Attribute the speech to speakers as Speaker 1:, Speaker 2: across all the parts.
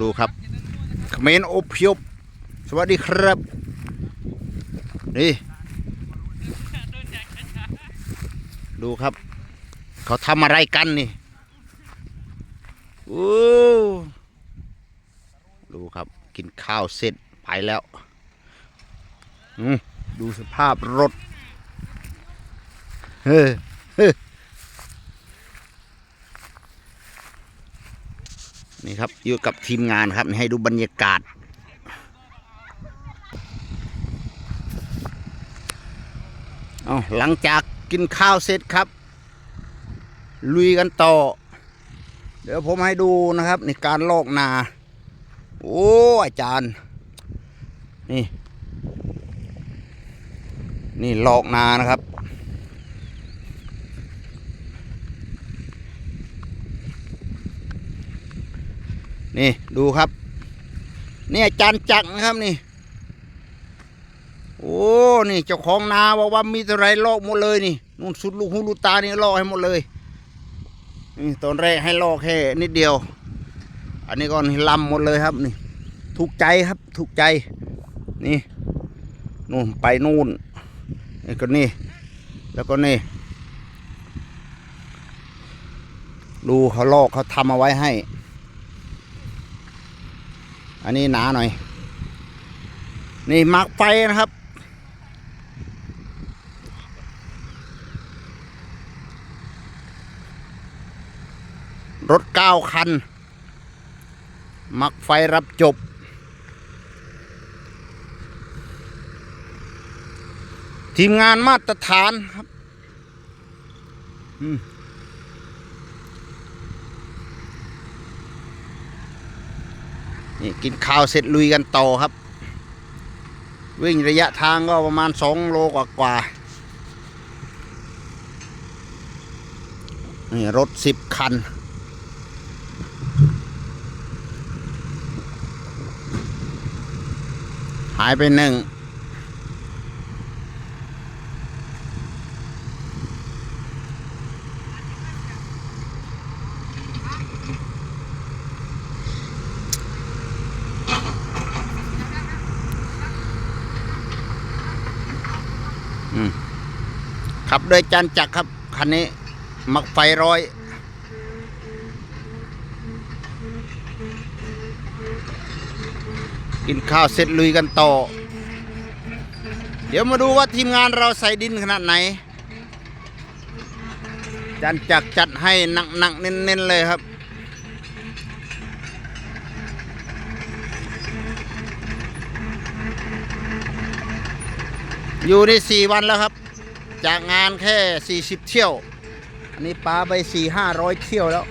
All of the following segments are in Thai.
Speaker 1: ดูครับเขมรอพยพสวัสดีครับ นี่ ดูครับ เขาทำอะไรกันนี่โอ้ดูครับกินข้าวเสร็จไปแล้วดูสภาพรถเฮ้อเฮ้อนี่ ครับ อยู่กับทีมงานครับ ให้ดูบรรยากาศ เอาหลังจากกินข้าวเสร็จครับ ลุยกันต่อ เดี๋ยวผมให้ดูนะครับในการลอกนา โอ้อาจารย์ นี่ นี่ลอกนานะครับ นี่ดูครับ นี่อาจารย์จักนะครับนี่ โอ้ นี่เจ้าของนาบอกว่ามีอะไรลอกหมดเลยนี่นู่นสุดลูกหูลูกตานี่ลอกให้หมดเลยนี่ตอนแรกให้ลอกแค่นิดเดียว อันนี้ก็นี่ลำหมดเลยครับนี่ ถูกใจครับถูกใจ นี่นู่นไปนู่นนี่ก็นี่ แล้วก็นี่ดูเขาลอกเขาทำเอาไว้ให้ อันนี้หนาหน่อย นี่มาร์กไฟนะครับ รถเก้าคัน มักไฟรับจบ ทีมงานมาตรฐานครับ อืม นี่กินข้าวเสร็จลุยกันต่อครับ วิ่งระยะทางก็ประมาณสองโลกว่ากว่านี่รถสิบคัน หายไปหนึ่ง ขับโดยจานจักรครับ คันนี้ มักไฟร้อย กินข้าวเสร็จลุยกันต่อ เดี๋ยวมาดูว่าทีมงานเราใส่ดินขนาดไหน จานจักจัดให้หนักๆเน้นๆเลยครับอยู่ได้สี่วันแล้วครับ จากงานแค่สี่สิบเที่ยว อันนี้ปลาไปสี่ห้าร้อยเที่ยวแล้ว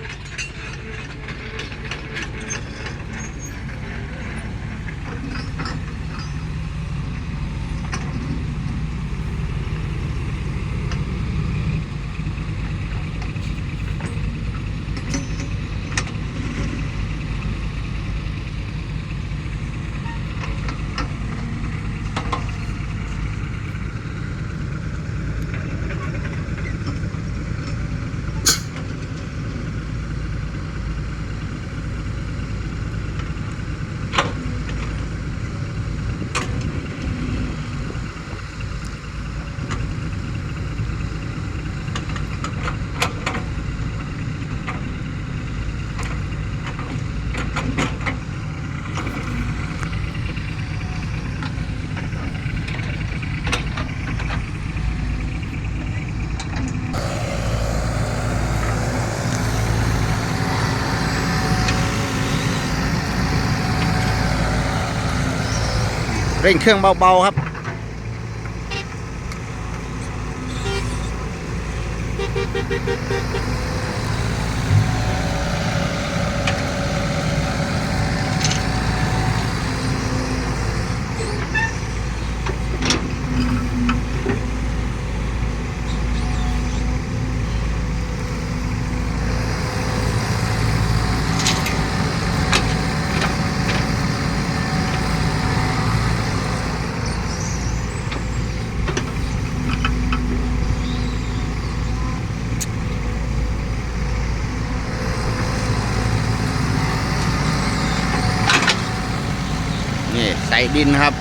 Speaker 1: เร่งเครื่องเบาๆครับ ดินครับ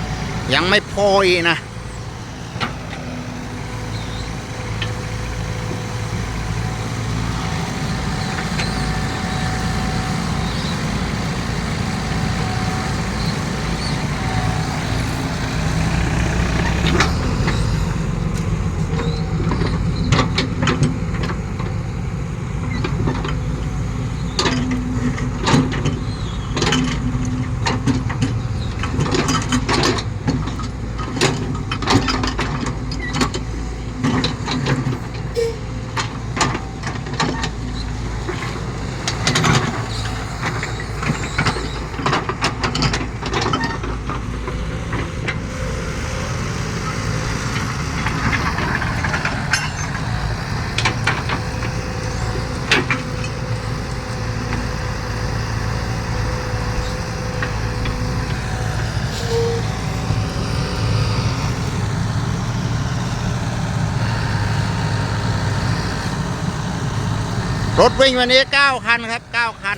Speaker 1: ยังไม่พออีกนะ รถวิ่งวันนี้ 9 คันครับ 9 คัน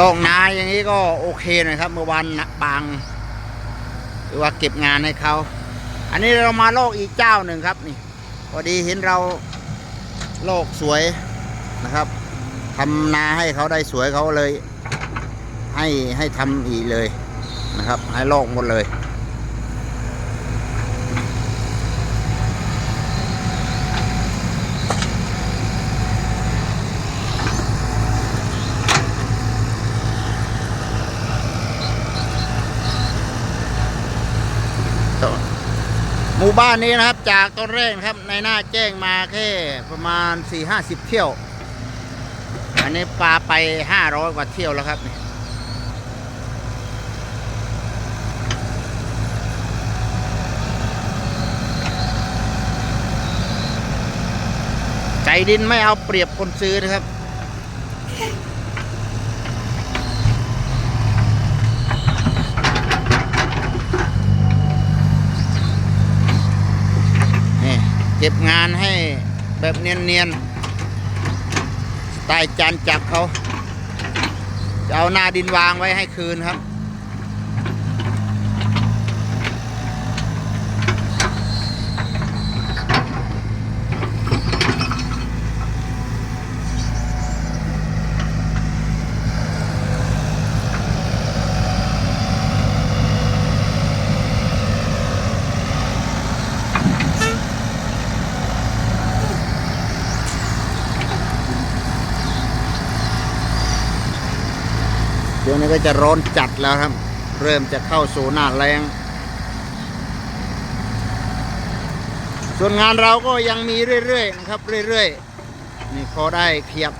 Speaker 1: ลองนาอย่างนี้ก็โอเคหนะครับ เมื่อวานนะบาง หรือว่าเก็บงานให้เขา อันนี้เรามาโลกอีกเจ้าหนึ่งครับนี่พอดีเห็นเราโลกสวยนะครับทำนาให้เขาได้สวยเขาเลย ให้ให้ทำอีกเลยนะครับ ให้โลกหมดเลย มู่บ้านนี้นะครับ จากต้นแรกครับในหน้าแจ้งมาแค่ประมาณ 4 5 0 เที่ยว อันนี้ปลาไป 500 กว่าเที่ยวแล้วครับใจดินไม่เอาเปรียบคนซื้อนะครับ นี่เก็บงานให้แบบเนียนๆสไตล์จานจักเขาจะเอาหน้าดินวางไว้ให้คืนครับ เดี๋ยวนี้ก็จะร้อนจัดแล้วครับ เริ่มจะเข้าสู่หน้าแรงส่วนงานเราก็ยังมีเรื่อยๆนะครับเรื่อยๆนี่พอได้เขียบ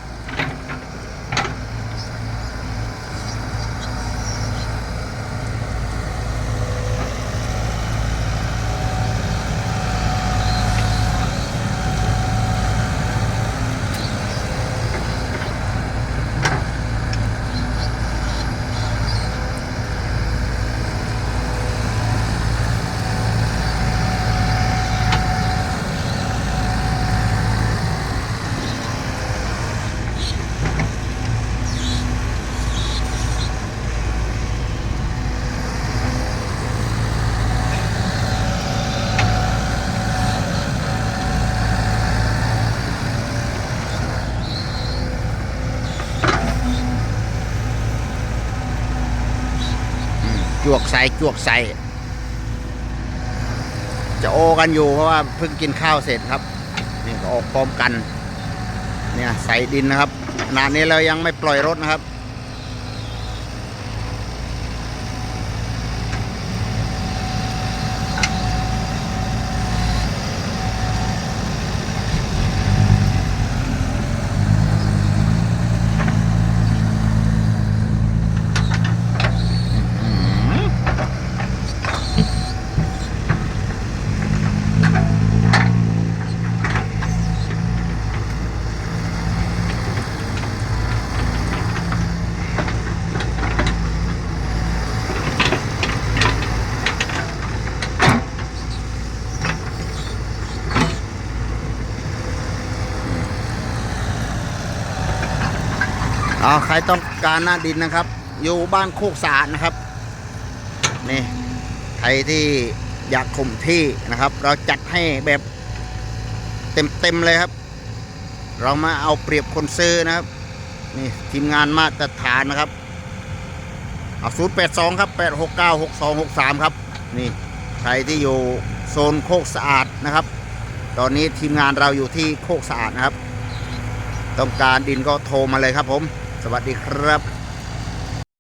Speaker 1: ใส่จวกใส่จะโอกันอยู่เพราะว่าเพิ่งกินข้าวเสร็จครับนี่ก็ออกพร้อมกัน เนี่ยใส่ดินนะครับขนาดนี้เรายังไม่ปล่อยรถนะครับ เอาใครต้องการหน้าดินนะครับ อยู่บ้านโคกสะอาดนะครับ นี่ใครที่อยากข่มที่นะครับ เราจัดให้แบบเต็มๆเลยครับ เรามาเอาเปรียบคนซื้อนะครับ นี่ทีมงานมาตรฐานนะครับเอาศูนย์แปดสองครับแปดหกเก้าหกสองหกสามครับ นี่ใครที่อยู่โซนโคกสะอาดนะครับ ตอนนี้ทีมงานเราอยู่ที่โคกสะอาดนะครับ ต้องการดินก็โทรมาเลยครับผม วัสดีครับ